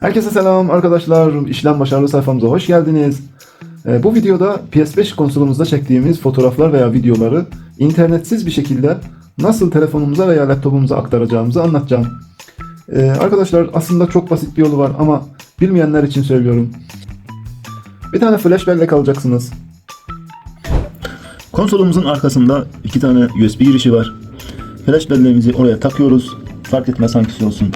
Herkese selam arkadaşlar. İşlem başarılı sayfamıza hoş geldiniz. Ee, bu videoda PS5 konsolumuzda çektiğimiz fotoğraflar veya videoları internetsiz bir şekilde nasıl telefonumuza veya laptopumuza aktaracağımızı anlatacağım. Ee, arkadaşlar aslında çok basit bir yolu var ama bilmeyenler için söylüyorum. Bir tane flash bellek alacaksınız. Konsolumuzun arkasında iki tane USB girişi var. Flash belleğimizi oraya takıyoruz. Fark etmez hangisi olsun.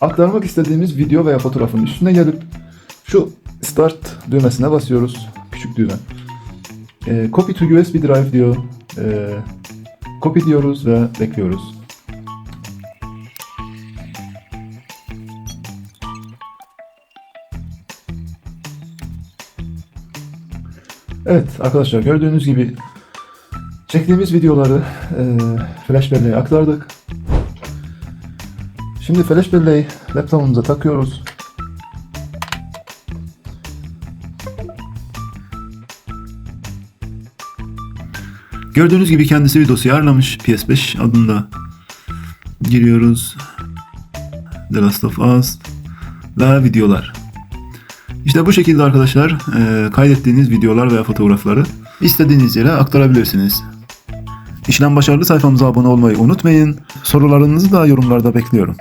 Aktarmak istediğimiz video veya fotoğrafın üstüne gelip şu start düğmesine basıyoruz. Küçük düğme. Ee, copy to USB drive diyor. Ee, copy diyoruz ve bekliyoruz. Evet arkadaşlar gördüğünüz gibi çektiğimiz videoları e, flash belleğe aktardık. Şimdi flash belleği laptopumuza takıyoruz. Gördüğünüz gibi kendisi bir dosya ayarlamış. PS5 adında. Giriyoruz. The Last of Us ve videolar. İşte bu şekilde arkadaşlar e, kaydettiğiniz videolar veya fotoğrafları istediğiniz yere aktarabilirsiniz. İşlem başarılı sayfamıza abone olmayı unutmayın. Sorularınızı da yorumlarda bekliyorum.